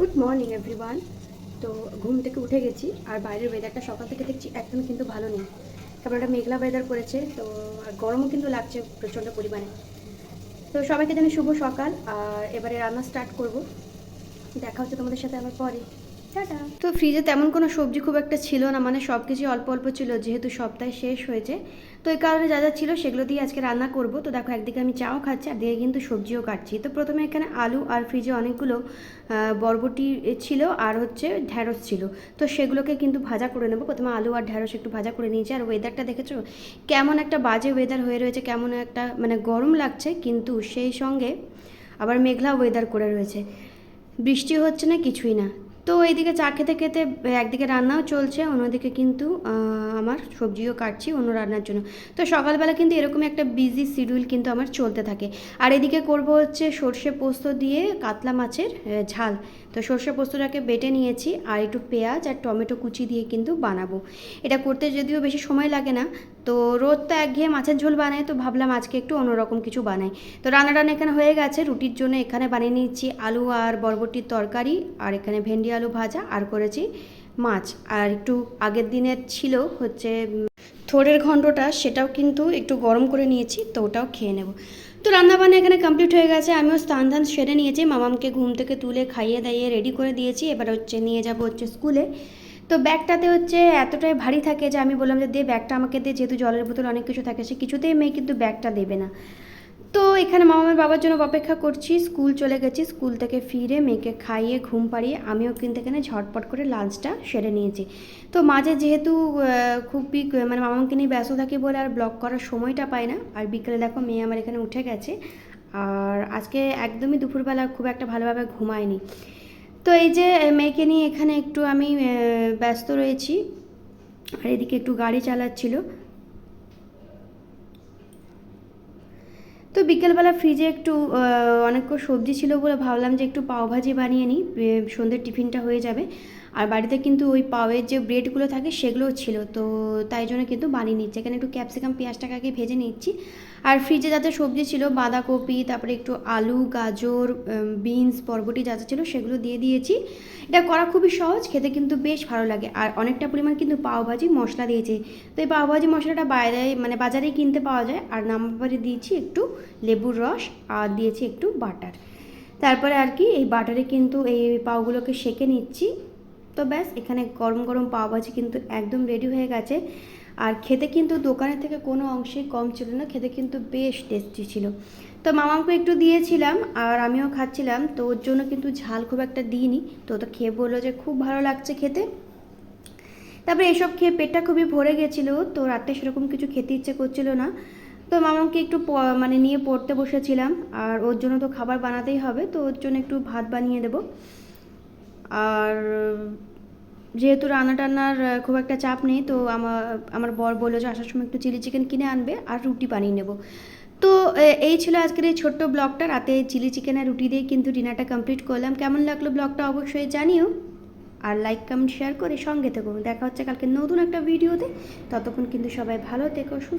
Good morning everyone তো ঘুম থেকে উঠে গেছি, আর বাইরের ওয়েদারটা সকাল থেকে দেখছি একদম কিন্তু ভালো নেই। তারপর একটা মেঘলা ওয়েদার করেছে, তো আর গরমও কিন্তু লাগছে প্রচণ্ড পরিমাণে। তো সবাইকে জানি শুভ সকাল, আর এবারে রান্না স্টার্ট করব। দেখা হচ্ছে তোমাদের সাথে আমার পরে। তো ফ্রিজে তেমন কোনো সবজি খুব একটা ছিল না মানে সব কিছুই অল্প অল্প ছিল, যেহেতু সপ্তাহে শেষ হয়েছে। তো এই কারণে যা যা ছিল সেগুলো দিয়ে আজকে রান্না করব। তো দেখো একদিকে আমি চাও খাচ্ছি, আর দিকে কিন্তু সবজিও কাটছি। তো প্রথমে এখানে আলু আর ফ্রিজে অনেকগুলো বরবটি ছিল আর হচ্ছে ঢ্যাঁড়স ছিল। তো সেগুলোকে কিন্তু ভাজা করে নেব। প্রথমে আলু আর ঢ্যাঁড়স একটু ভাজা করে নিয়েছি। আর ওয়েদারটা দেখেছ? কেমন একটা বাজে ওয়েদার হয়ে রয়েছে, কেমন একটা মানে গরম লাগছে, কিন্তু সেই সঙ্গে আবার মেঘলা ওয়েদার করে রয়েছে। বৃষ্টি হচ্ছে না, কিছুই না। তো এইদিকে চা খেতে খেতে একদিকে রান্নাও চলছে, অন্যদিকে কিন্তু আমার সবজিও কাটছি অন্য রান্নার জন্য। তো সকালবেলা কিন্তু এরকমই একটা বিজি শিডিউল কিন্তু আমার চলতে থাকে। আর এদিকে করব হচ্ছে সর্ষে পোস্ত দিয়ে কাতলা মাছের ঝাল। তো সর্ষে পোস্তটাকে বেটে নিয়েছি, আর একটু পেঁয়াজ আর টমেটো কুচি দিয়ে কিন্তু বানাবো। এটা করতে যদিও বেশি সময় লাগে না, তো রোজ তো একঘেয়ে মাছের ঝোল বানাই তো ভাবলাম আজকে একটু অন্যরকম কিছু বানাই। তো রান্না টান্না এখানে হয়ে গেছে, রুটির জন্য এখানে বানিয়ে নিচ্ছি আলু আর বরবটির তরকারি, আর এখানে ভেন্ডি আলু ভাজা আর করেছি মাছ। আর একটু আগের দিনের ছিল হচ্ছে থোড়ের ঘন্টটা সেটাও কিন্তু একটু গরম করে নিয়েছি, তো ওটাও খেয়ে নেব। তো রান্নাবান্না এখানে কমপ্লিট হয়ে গেছে। আমিও স্নান ধান সেরে নিয়েছি, মামামকে ঘুম থেকে তুলে খাইয়ে দাইয়ে রেডি করে দিয়েছি। এবার হচ্ছে নিয়ে যাব হচ্ছে স্কুলে। তো ব্যাগটাতে হচ্ছে এতটাই ভারী থাকে যে আমি বললাম যে দে ব্যাগটা আমাকে দে, যেহেতু জলের বোতল অনেক কিছু থাকে, সে কিছুতেই মেয়ে কিন্তু ব্যাগটা দেবে না। তো এখানে মামামের বাবার জন্য অপেক্ষা করছি। স্কুল চলে গেছি, স্কুল থেকে ফিরে মেয়েকে খাইয়ে, ঘুম পাড়িয়ে আমিও কিন্তু এখানে ঝটপট করে লাঞ্চটা সেরে নিয়েছি। তো মাঝে যেহেতু খুবই মানে মামাকে নিয়ে ব্যস্ত থাকি বলে আর ব্লগ করার সময়টা পাই না। আর বিকেলে দেখো মেয়ে আমার এখানে উঠে গেছে। আর আজকে একদমই দুপুরবেলা খুব একটা ভালোভাবে ঘুমায়নি। তো এই যে মেয়েকে নিয়ে এখানে একটু আমি ব্যস্ত রয়েছি। আর এদিকে একটু গাড়ি চালাচ্ছিল। তো বিকেলবেলা ফ্রিজে একটু অনেক সবজি ছিল বলে ভাবলাম যে একটু পাওভাজি বানিয়ে নিই সন্ধ্যের টিফিনটা হয়ে যাবে। আর বাড়িতে কিন্তু ওই পাওয়ের যে ব্রেডগুলো থাকে সেগুলোও ছিল। তো তাই জন্য কিন্তু বানিয়ে নিচ্ছি। এখানে একটু ক্যাপসিকাম, পেঁয়াজটাকে আগে ভেজে নিচ্ছি। আর ফ্রিজে যাতে সবজি ছিল, বাঁধাকপি, তারপরে একটু আলু, গাজর বিনস বরবটি যা যা ছিল সেগুলো দিয়ে দিয়েছি। এটা করা খুবই সহজ, খেতে কিন্তু বেশ ভালো লাগে। আর অনেকটা পরিমাণ কিন্তু পাওভাজি মশলা দিয়েছি। তো এই পাওভাজি মশলাটা বাইরে মানে বাজারেই কিনতে পাওয়া যায়। আর নাম্বারে দিয়েছি একটু লেবুর রস আর দিয়েছি একটু বাটার। তারপরে আর কি, এই বাটারে কিন্তু এই পাওগুলোকে সেকে নিচ্ছি। তো ব্যাস, এখানে গরম গরম পাওভাজি কিন্তু একদম রেডি হয়ে গেছে। আর খেতে কিন্তু দোকানের থেকে কোনো অংশেই কম ছিল না, খেতে কিন্তু বেশ টেস্টি ছিল। তো মামাকে একটু দিয়েছিলাম আর আমিও খাচ্ছিলাম, তো ওর জন্য কিন্তু ঝাল খুব একটা দিইনি। তো ও তো খেয়ে বলল যে খুব ভালো লাগছে খেতে। তারপরে এসব খেয়ে পেটটা খুবই ভরে গেছিল, তো রাতে সেরকম কিছু খেতে ইচ্ছে করছিল না। তো মামাকে একটু মানে নিয়ে পড়তে বসেছিলাম, আর ওর জন্য তো খাবার বানাতেই হবে, তো ওর জন্য একটু ভাত বানিয়ে দেবো। আর যেহেতু রান্না টান্নার খুব একটা চাপ নেই, তো আমার আমার বর বলল যে আসার সময় একটু চিলি চিকেন কিনে আনবে আর রুটি বানিয়ে নেব। তো এই ছিল আজকের এই ছোট্ট ব্লগটা। রাতে চিলি চিকেন আর রুটি দিয়ে কিন্তু ডিনারটা কমপ্লিট করলাম। কেমন লাগল ব্লগটা অবশ্যই জানিও। আর লাইক, কমেন্ট, শেয়ার করে সঙ্গে থেকো। দেখা হচ্ছে কালকে নতুন একটা ভিডিওতে। ততক্ষণ কিন্তু সবাই ভালো থেকো, সুস্থ